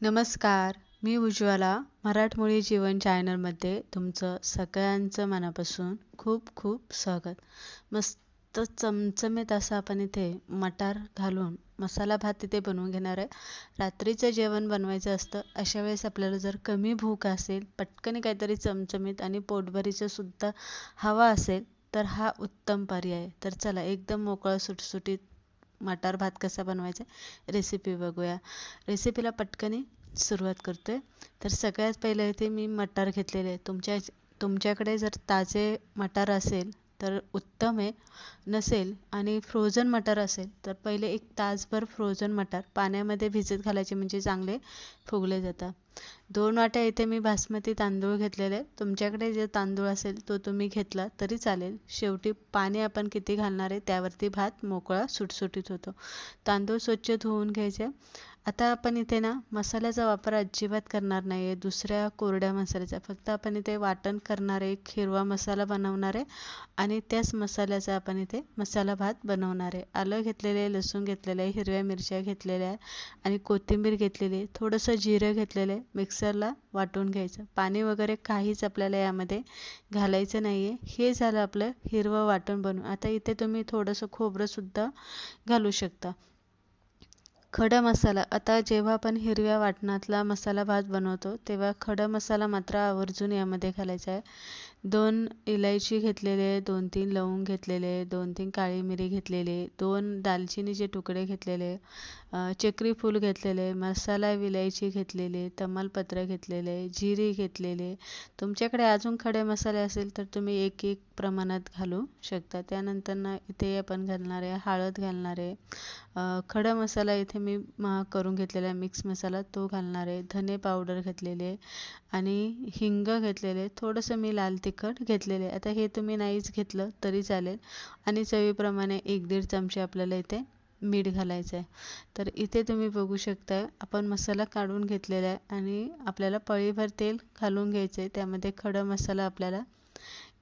नमस्कार. मी उज्ज्वला मराठमोळी जीवन चॅनलमध्ये तुमचं सगळ्यांचं मनापासून खूप खूप स्वागत. मस्त चमचमीत असं आपण इथे मटार घालून मसाला भात इथे बनवून घेणार आहे. रात्रीचं जेवण बनवायचं असतं अशा वेळेस आपल्याला जर कमी भूक असेल पटकन काहीतरी चमचमीत आणि पोटभरीचं सुद्धा हवा असेल तर हा उत्तम पर्याय तर चला एकदम मोकळं सुटसुटीत मटार भात कसा बनवायचा रेसिपी बघूया. रेसिपीला पटकनी सुरुवात करतो आहे तर सगळ्यात पहिले इथे मी मटार घेतलेले तुमच्या तुमच्याकडे जर ताजे मटार असेल तर उत्तम आहे. नसेल आणि फ्रोझन मटार असेल तर पहिले एक तासभर फ्रोझन मटार पाण्यामध्ये भिजत घालायचे म्हणजे चांगले फुगले जातात. दोन वाट्या इथे मी बासमती तांदूळ घेतलेले. तुमच्याकडे जे तांदूळ असेल तो तुम्ही घेतला तरी चालेल. शेवटी पाणी आपण किती घालणार आहे त्यावरती भात मोकळा सुटसुटीत होतो. तांदूळ स्वच्छ धुवून घ्यायचे. आता आपण इथे ना मसाल्याचा वापर अजिबात करणार नाही आहे दुसऱ्या कोरड्या मसाल्याचा. फक्त आपण इथे वाटण करणार आहे हिरवा मसाला बनवणार आहे आणि त्याच मसाल्याचा आपण इथे मसाला भात बनवणार. आहे आलं घेतलेलं आहे लसूण घेतलेलं आहे हिरव्या मिरच्या घेतलेल्या आहे आणि कोथिंबीर घेतलेली आहे थोडंसं जिरं घेतलेलं आहे मिक्सरला वाटून घ्यायचं. पाणी वगैरे काहीच आपल्याला यामध्ये घालायचं नाही आहे हे झालं आपलं हिरवं वाटण बनवून. आता इथे तुम्ही थोडंसं खोबरंसुद्धा घालू शकता. खडा मसाला. आता जेव्हा आपण हिरव्या वाटणातला मसाला भात बनवतो तेव्हा खडा मसाला मात्र आवर्जून यामध्ये घालायचा आहे. दोन इलायची घेतलेले दोन तीन लवंग घेतलेले दोन तीन काळी मिरी घेतलेली दोन दालचिनीचे तुकडे घेतलेले चक्री फूल घेतलेले मसाला विलायची घेतलेले तमालपत्र घेतलेले जिरे घेतलेले. तुमच्याकडे अजून खडे मसाले असेल तर तुम्ही एक एक प्रमाणात घालू शकता. त्यानंतर इथे आपण घालणार आहे हळद घालणार आहे. खडा मसाला इथे मी करून घेतलेला आहे मिक्स मसाला. तो घालणार आहे. धने पावडर घेतलेले आणि हिंग घेतलेले. थोडंसं मी लाल तिखट घेतलेले. आता हे तुम्ही नाहीच घेतलं तरी चालेल. आणि चवीप्रमाणे एक दीड चमचे आपल्याला इथे मीठ घालायचं आहे तर इथे तुम्ही बघू शकता आपण मसाला काढून घेतलेला आहे आणि आपल्याला पळीभर तेल घालून घ्यायचं आहे त्यामध्ये खडा मसाला आपल्याला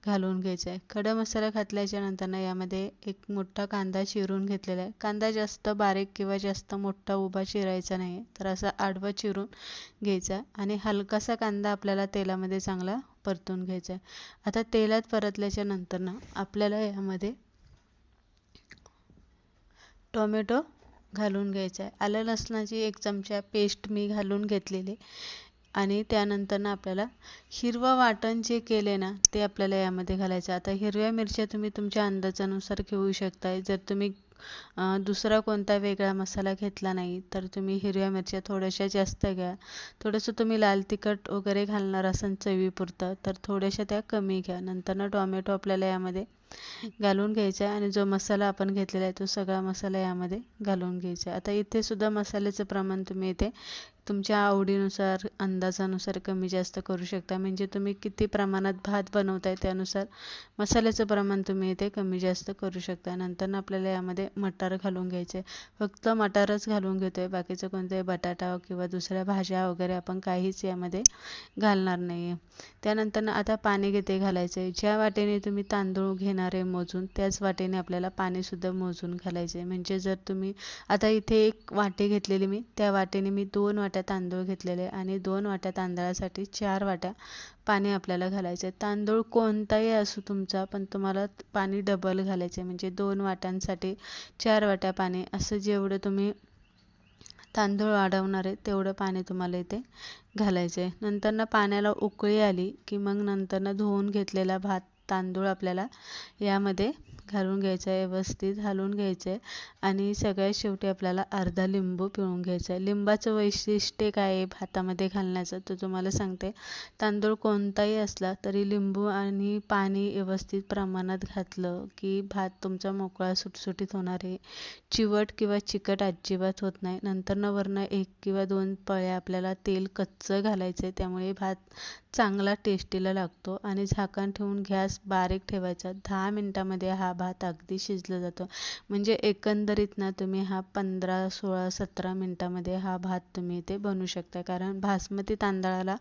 घालून घ्यायचा आहे खडा मसाला घातल्याच्या नंतरनं यामध्ये एक मोठा कांदा चिरून घेतलेला आहे. कांदा जास्त बारीक किंवा जास्त मोठा उभा चिरायचा नाही तर असा आडवा चिरून घ्यायचा आणि हलकासा कांदा आपल्याला तेलामध्ये चांगला परतून घ्यायचा आहे. आता तेलात परतल्याच्या नंतर ना आपल्याला यामध्ये टोमॅटो घालून घ्यायचा आहे. आलं लसणाची एक चमचा पेस्ट मी घालून घेतलेली. आणि त्यानंतर ना आपल्याला हिरवं वाटण जे केले ना ते आपल्याला यामध्ये घालायचं आता हिरव्या मिरच्या तुम्ही तुमच्या अंदाजानुसार घेऊ शकताय. जर तुम्ही दुसरा कोणता वेगळा मसाला घेतला नाही तर तुम्ही हिरव्या मिरच्या थोड्याशा जास्त घ्या. थोडंसं तुम्ही लाल तिखट वगैरे घालणार असाल चवीपुरतं तर थोड्याशा त्या कमी घ्या. नंतर ना टोमॅटो आपल्याला यामध्ये घालून घ्यायचा आहे आणि जो मसाला आपण घेतलेला आहे तो सगळा मसाला यामध्ये घालून घ्यायचा आहे. आता इथे सुद्धा मसाल्याचं प्रमाण तुम्ही इथे तुमच्या आवडीनुसार अंदाजानुसार कमी जास्त करू शकता. म्हणजे तुम्ही किती प्रमाणात भात बनवताय त्यानुसार मसाल्याचं प्रमाण तुम्ही इथे कमी जास्त करू शकता. नंतर आपल्याला यामध्ये मटार घालून घ्यायचे फक्त मटारच घालून घेतो आहे बाकीचं कोणतंही बटाटा किंवा दुसऱ्या भाज्या वगैरे आपण काहीच यामध्ये घालणार नाही आहे त्यानंतर आता पाणी घेते घालायचं आहे ज्या वाटेने तुम्ही तांदूळ घेणार आहे मोजून त्याच वाटेने आपल्याला पाणीसुद्धा मोजून घालायचे म्हणजे जर तुम्ही आता इथे एक वाटी घेतलेली मी त्या वाटेने मी दोन वाट्या वाट्या तांदूळ घेतलेले आणि दोन वाट्या तांदळासाठी चार वाट्या पाणी आपल्याला घालायचं. आहे तांदूळ कोणताही असू तुमचा पण तुम्हाला पाणी डबल घालायचं. आहे म्हणजे दोन वाट्यांसाठी चार वाट्या पाणी. असं जेवढं तुम्ही तांदूळ वाढवणार आहे तेवढं पाणी तुम्हाला इथे घालायचं. आहे ना पाण्याला उकळी आली की मग नंतर धुवून घेतलेला भात तांदूळ आपल्याला यामध्ये घालून घ्यायचं आहे व्यवस्थित घालून घ्यायचं आहे आणि सगळ्यात शेवटी आपल्याला अर्धा लिंबू पिळून घ्यायचा आहे लिंबाचं वैशिष्ट्य काय आहे भातामध्ये घालण्याचं? तर तुम्हाला सांगते. तांदूळ कोणताही असला तरी लिंबू आणि पाणी व्यवस्थित प्रमाणात घातलं की भात तुमचा मोकळा सुटसुटीत होणार आहे. चिवट किंवा चिकट अजिबात होत नाही. नंतर वरनं एक किंवा दोन पळ्या आपल्याला तेल कच्चं घालायचं आहे त्यामुळे भात चांगला टेस्टीला लागतो आणि झाकण ठेवून गॅस बारीक ठेवायचा. दहा मिनटामध्ये हा भात अगदी शिजला जातो. म्हणजे एकंदरीत ना तुम्ही हा पंधरा सोळा सतरा मिनटामध्ये हा भात तुम्ही इथे बनवू शकता. कारण बासमती तांदळाला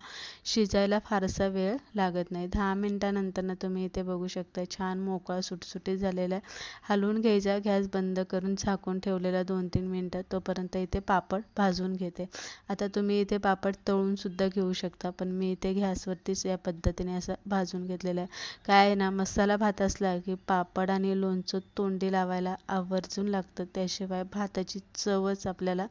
शिजायला फारसा वेळ लागत नाही. दहा मिनटानंतर ना तुम्ही इथे बघू शकता छान मोकळा सुटसुटीत झालेला आहे हलवून घ्यायचा. गॅस बंद करून झाकून ठेवलेला दोन तीन मिनटं तोपर्यंत इथे पापड भाजून घेते. आता तुम्ही इथे पापड तळून सुद्धा घेऊ शकता पण मी इथे गॅसवरतीच या पद्धतीने असं भाजून घेतलेलं आहे. काय आहे ना मसाला भात असला की पापड आणि लोणचं तोंडी लावायला आवर्जून लागतं. त्याशिवाय भाताची चवच आपल्याला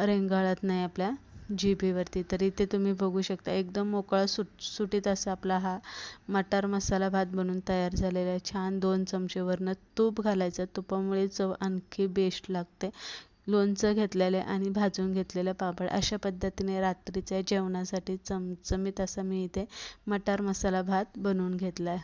रेंगाळत नाही आपल्या जिभेवरती. तर इथे तुम्ही बघू शकता एकदम मोकळा सुट सुटीत असा आपला हा मटार मसाला भात बनून तयार झालेला आहे. छान दोन चमचे वरनं तूप घालायचं. तुपामुळे चव आणखी बेस्ट लागते. लोणचं घेतलेलं आणि भाजून घेतलेलं पापड अशा पद्धतीने रात्रीच्या जेवणासाठी चमचमीत असा मी इथे मटार मसाला भात बनवून घेतला आहे